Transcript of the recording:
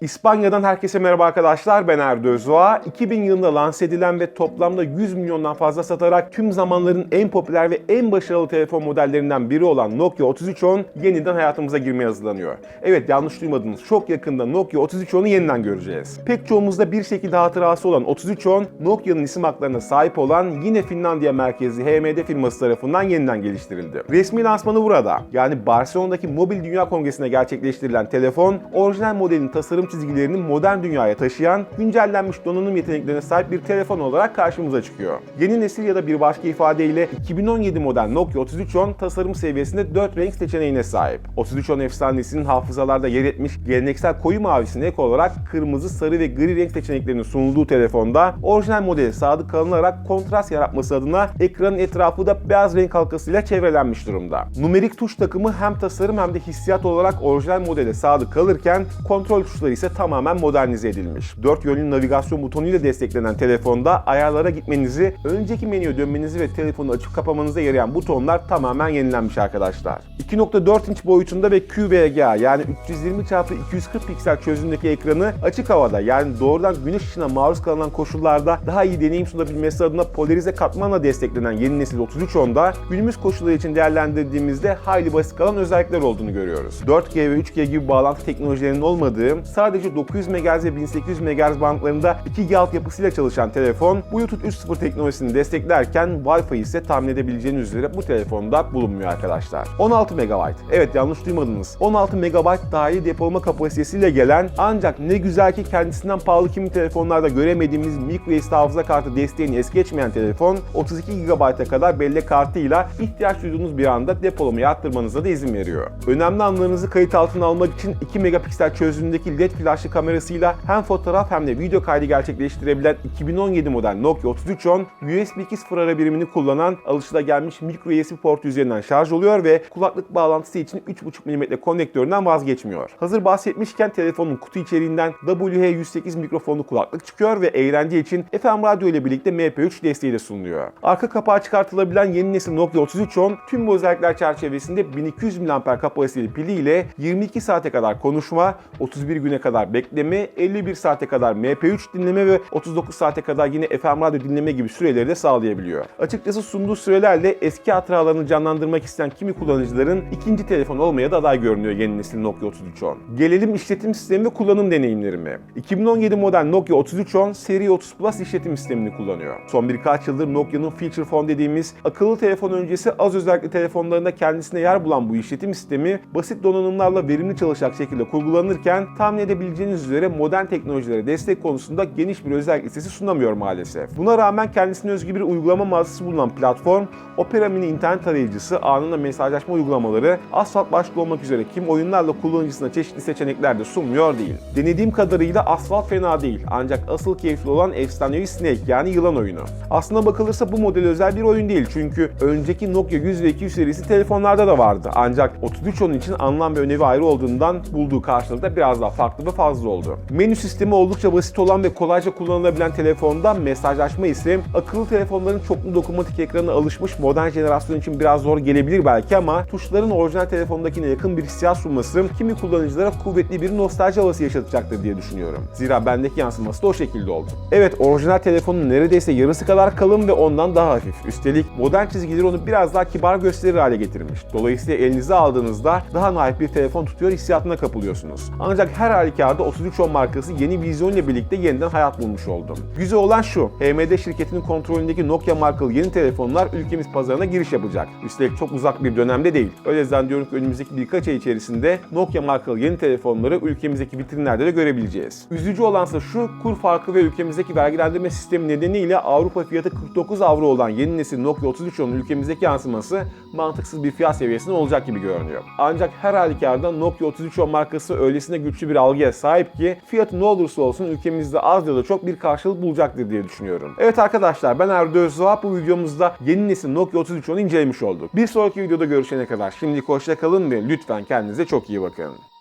İspanya'dan herkese merhaba arkadaşlar. Ben Erdo Özdoğa. 2000 yılında lanse edilen ve toplamda 100 milyondan fazla satarak tüm zamanların en popüler ve en başarılı telefon modellerinden biri olan Nokia 3310 yeniden hayatımıza girmeye hazırlanıyor. Evet yanlış duymadınız. Çok yakında Nokia 3310'u yeniden göreceğiz. Pek çoğumuzda bir şekilde hatırası olan 3310, Nokia'nın isim haklarına sahip olan yine Finlandiya merkezli HMD firması tarafından yeniden geliştirildi. Resmi lansmanı burada. Yani Barcelona'daki Mobil Dünya Kongresi'ne gerçekleştirilen telefon, orijinal modelin tasarım çizgilerini modern dünyaya taşıyan, güncellenmiş donanım yeteneklerine sahip bir telefon olarak karşımıza çıkıyor. Yeni nesil ya da bir başka ifadeyle 2017 model Nokia 3310 tasarım seviyesinde 4 renk seçeneğine sahip. 3310 efsanesinin hafızalarda yer etmiş geleneksel koyu mavisine ek olarak kırmızı, sarı ve gri renk seçeneklerinin sunulduğu telefonda orijinal modele sadık kalınarak kontrast yaratması adına ekranın etrafı da beyaz renk halkasıyla çevrelenmiş durumda. Numerik tuş takımı hem tasarım hem de hissiyat olarak orijinal modele sadık kalırken kontrol tuşları ise tamamen modernize edilmiş. 4 yönlü navigasyon butonuyla desteklenen telefonda ayarlara gitmenizi, önceki menüye dönmenizi ve telefonu açıp kapamanıza yarayan butonlar tamamen yenilenmiş arkadaşlar. 2.4 inç boyutunda ve QVGA yani 320x240 piksel çözünürlüğündeki ekranı açık havada yani doğrudan güneş ışığına maruz kalınan koşullarda daha iyi deneyim sunabilmesi adına polarize katmanla desteklenen yeni nesil 3310'da günümüz koşulları için değerlendirdiğimizde hayli basit kalan özellikler olduğunu görüyoruz. 4G ve 3G gibi bağlantı teknolojilerinin olmadığı, sadece 900 MHz ve 1800 MHz bandlarında 2G altyapısıyla çalışan telefon, Bluetooth 3.0 teknolojisini desteklerken Wi-Fi ise tahmin edebileceğiniz üzere bu telefonda bulunmuyor arkadaşlar. 16 MB. Evet yanlış duymadınız. 16 MB dahil depolama kapasitesiyle gelen ancak ne güzel ki kendisinden pahalı kimi telefonlarda göremediğimiz microSD hafıza kartı desteğini es geçmeyen telefon 32 GB'a kadar bellek kartıyla ihtiyaç duyduğunuz bir anda depolamayı arttırmanıza da izin veriyor. Önemli anlarınızı kayıt altına almak için 2 megapiksel çözünürlüğündeki LED flaşlı kamerasıyla hem fotoğraf hem de video kaydı gerçekleştirebilen 2017 model Nokia 3310 USB 2.0 ara birimini kullanan alışılagelmiş micro USB port üzerinden şarj oluyor ve kulaklık bağlantısı için 3.5 mm konnektöründen vazgeçmiyor. Hazır bahsetmişken telefonun kutu içeriğinden WH108 mikrofonlu kulaklık çıkıyor ve eğlence için FM radyo ile birlikte MP3 desteği de sunuluyor. Arka kapağı çıkartılabilen yeni nesil Nokia 3310 tüm bu özellikler çerçevesinde 1200 mAh kapasiteli pili ile 22 saate kadar konuşma, 31 güne kadar bekleme, 51 saate kadar MP3 dinleme ve 39 saate kadar yine FM radyo dinleme gibi süreleri de sağlayabiliyor. Açıkçası sunduğu sürelerle eski hatıralarını canlandırmak isteyen kimi kullanıcıların ikinci telefon olmaya da aday görünüyor yeni nesil Nokia 3310. Gelelim işletim sistemi ve kullanım deneyimlerime. 2017 model Nokia 3310 seri 30 Plus işletim sistemini kullanıyor. Son birkaç yıldır Nokia'nın Feature Phone dediğimiz akıllı telefon öncesi az özellikli telefonlarında kendisine yer bulan bu işletim sistemi basit donanımlarla verimli çalışacak şekilde kurgulanırken tahmin edebileceğiniz üzere modern teknolojilere destek konusunda geniş bir özellik listesi sunamıyor maalesef. Buna rağmen kendisine özgü bir uygulama mağazası bulunan platform, Opera Mini internet tarayıcısı, anında mesajlaşma uygulamaları, asfalt başta olmak üzere kim oyunlarla kullanıcısına çeşitli seçenekler de sunmuyor değil. Denediğim kadarıyla asfalt fena değil ancak asıl keyifli olan efsanevi Snake yani yılan oyunu. Aslına bakılırsa bu model özel bir oyun değil çünkü önceki Nokia 100 ve 200 serisi telefonlarda da vardı. Ancak 3310 için anlam ve önemi ayrı olduğundan bulduğu karşılık da biraz daha farklı ve fazla oldu. Menü sistemi oldukça basit olan ve kolayca kullanılabilen telefonda mesajlaşma ise akıllı telefonların çoklu dokunmatik ekranına alışmış modern jenerasyon için biraz zor gelebilir belki ama tuşların orijinal telefondakine yakın bir hissiyat sunması kimi kullanıcılara kuvvetli bir nostalji havası yaşatacaktır diye düşünüyorum. Zira bendeki yansıması da o şekilde oldu. Evet orijinal telefonun neredeyse yarısı kadar kalın ve ondan daha hafif. Üstelik modern çizgileri onu biraz daha kibar gösterir hale getirmiş. Dolayısıyla elinize aldığınızda daha naif bir telefon tutuyor hissiyatına kapılıyorsunuz. Ancak her halükarda 3310 markası yeni vizyon ile birlikte yeniden hayat bulmuş oldu. Güzel olan şu, HMD şirketinin kontrolündeki Nokia markalı yeni telefonlar ülkemiz pazarına giriş yapacak. Üstelik çok uzak bir dönemde değil. Öyle zannediyorum ki önümüzdeki birkaç ay içerisinde Nokia markalı yeni telefonları ülkemizdeki vitrinlerde de görebileceğiz. Üzücü olansa şu, kur farkı ve ülkemizdeki vergilendirme sistemi nedeniyle Avrupa fiyatı 49 avro olan yeni nesil Nokia 3310'un ülkemizdeki yansıması mantıksız bir fiyat seviyesinde olacak gibi görünüyor. Ancak her halükarda Nokia 3310 markası öylesine güçlü bir algıya sahip ki fiyatı ne olursa olsun ülkemizde az ya da çok bir karşılık bulacaktır diye düşünüyorum. Evet arkadaşlar ben Erdo Özdoğan bu videomuzda yeni nesil Nokia 3310'u incelemiş olduk. Bir sonraki videoda görüşene kadar şimdilik hoşça kalın ve lütfen kendinize çok iyi bakın.